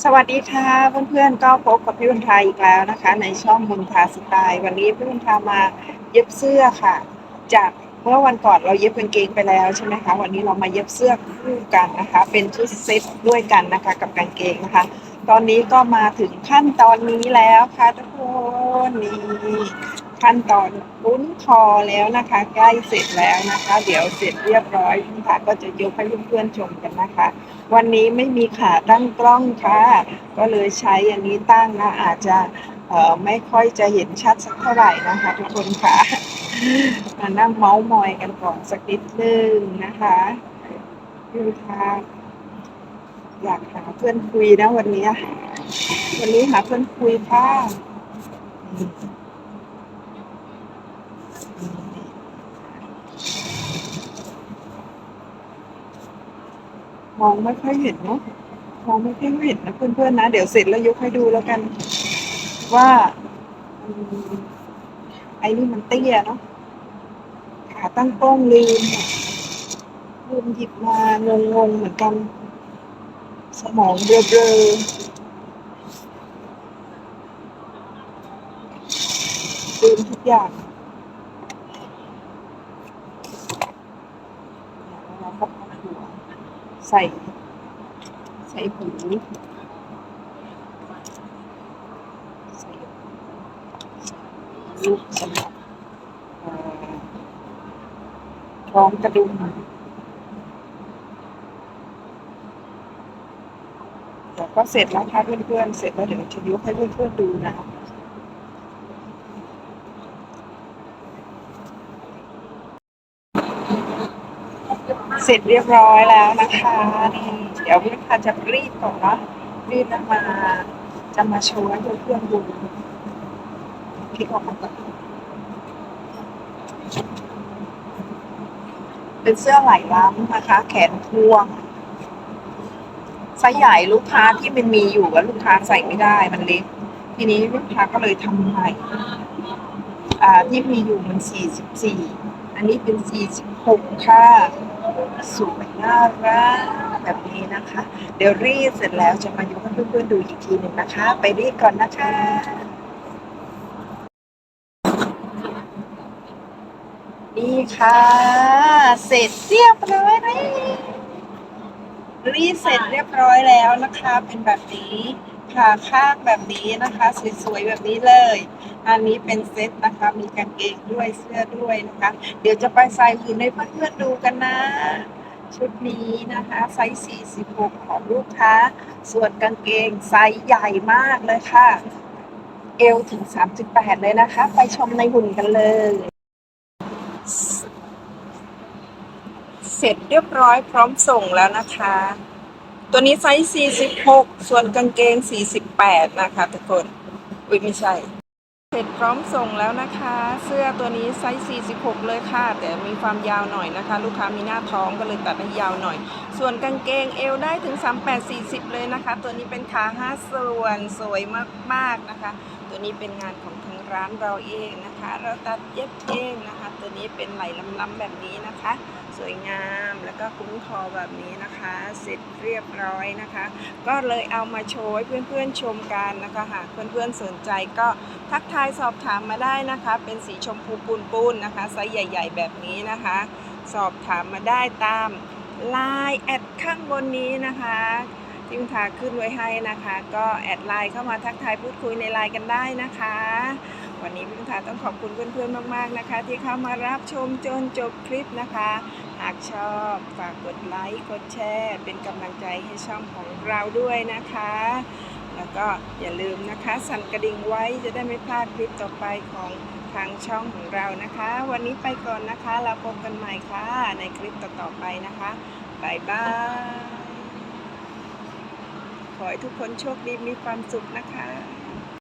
สวัสดีค่ะเพื่อนๆก็พบกับพี่บุญทาอีกแล้วนะคะ ในช่องบุญทาสไตล์วันนี้พี่บุญทามาเย็บเสื้อค่ะ จากเมื่อวันก่อนเราเย็บกางเกงไปแล้วใช่ไหมคะวันนี้เรามาเย็บเสื้อคู่กันนะคะ เป็นชุดเซ็ตด้วยกันนะคะ กับกางเกงนะคะ ตอนนี้ก็มาถึงขั้นตอนนี้แล้วค่ะทุกคนนี่ ขั้นตอนลุ้นคอแล้วนะคะ ใกล้เสร็จแล้วนะคะ เดี๋ยวเสร็จเรียบร้อยพี่บุญทาก็จะยกให้เพื่อนๆชมกันนะคะ วันนี้ไม่มีขาตั้งกล้องค่ะ ก็เลยใช้อันนี้ตั้งนะอาจจะเอ่อไม่ค่อยจะเห็นชัดสักเท่าไหร่นะคะ ทุกคนค่ะมานั่งเมาส์มอยกันก่อนสักนิดนึงนะคะดูค่ะอยากหาเพื่อนคุยนะวันนี้ วันนี้หาเพื่อนคุยค่ะ มองไม่ค่อยเห็นเนาะมองไม่ค่อยเห็นนะเพื่อนๆนะ เดี๋ยวเสร็จแล้วยกให้ดูแล้วกัน ว่าอไอ้นี่มันเตี้ยเนาะขาตั้งกล้องลืมลืมหยิบมางงๆเหมือนกัน สมองเบลอลืมทุกอย่างเราก็ ใส่ ใส่หูใส่ลูกสำหรับเอ่อคล้องกระดุมเดี๋ยวก็เสร็จแล้วค่ะเพื่อนๆ เสร็จแล้วเดี๋ยวจะยกให้เพื่อนๆดูนะ เสร็จเรียบร้อยแล้วนะคะนี่เดี๋ยวพี่พันจะรีดก่อนนะรีดแล้วมาจะมาโชว์ให้เพื่อนๆดูคลิกออกมาก่อนเป็นเสื้อไหล่ล้ำนะคะ แขนพวงไซส์ใหญ่ลูกค้าที่มันมีอยู่แล้วลูกค้าใส่ไม่ได้มันเล็ก ทีนี้ลูกค้าก็เลยทำใหม่ที่มีอยู่มัน 44 อันนี้เป็น 46 ค่ะ สวยน่ารักแบบนี้นะคะ เดี๋ยวรีดเสร็จแล้วจะมายกให้เพื่อนๆดูอีกทีหนึ่งนะคะ ไปรีดก่อนนะคะนี่ค่ะ เสร็จเรียบร้อยแล้วรีดเสร็จเรียบร้อยแล้วนะคะ เป็นแบบนี้ขาข้างแบบนี้นะคะ สวยๆแบบนี้เลย อันนี้เป็นเซ็ตนะคะ มีกางเกงด้วยเสื้อด้วยนะคะ เดี๋ยวจะไปใส่หุ่นให้เพื่อนๆดูกันนะ ชุดนี้นะคะไซส์46 ของลูกค้า ส่วนกางเกงไซส์ใหญ่มากเลยค่ะ เอวถึง 38 เลยนะคะ ไปชมในหุ่นกันเลย เสร็จเรียบร้อยพร้อมส่งแล้วนะคะ ตัวนี้ไซส์46 ส่วนกางเกง 48 นะคะทุกคน อุ้ยไม่ใช่ เสร็จพร้อมส่งแล้วนะคะ เสื้อตัวนี้ไซส์ 46 เลยค่ะ แต่มีความยาวหน่อยนะคะ ลูกค้ามีหน้าท้องก็เลยตัดให้ยาวหน่อย ส่วนกางเกงเอวได้ถึง 38 40 เลยนะคะ ตัวนี้เป็นขา5ส่วนสวยมากๆนะคะ ตัวนี้เป็นงานของทางร้านเราเองนะคะ เราตัดเย็บเองนะคะ ตัวนี้เป็นไหล่ล้ำๆแบบนี้นะคะ วยงาม แล้วก็คุ้มคอแบบนี้นะคะ เสร็จเรียบร้อยนะคะ ก็เลยเอามาโชว์ให้เพื่อนๆชมกันนะคะหากเพื่อนๆสนใจก็ทักทายสอบถามมาได้นะคะ เป็นสีชมพูปูนๆนะคะไซส์ใหญ่ ๆ แบบนี้นะคะ สอบถามมาได้ตามไลน์แอดข้างบนนี้นะคะที่คุณทาขึ้นไว้ให้นะคะ ก็แอดไลน์เข้ามาทักทายพูดคุยในไลน์กันได้นะคะ วันนี้พี่ลุงทาต้องขอบคุณเพื่อนๆมาก ๆนะคะ ที่เข้ามารับชมจนจบคลิปนะคะ หากชอบฝากกดไลค์กดแชร์ เป็นกำลังใจให้ช่องของเราด้วยนะคะ แล้วก็อย่าลืมนะคะ สั่นกระดิ่งไว้จะได้ไม่พลาดคลิปต่อไปของทางช่องของเรานะคะ วันนี้ไปก่อนนะคะเราพบกันใหม่ค่ะในคลิปต่อๆไปนะคะบายบายขอให้ทุกคนโชคดีมีความสุขนะคะ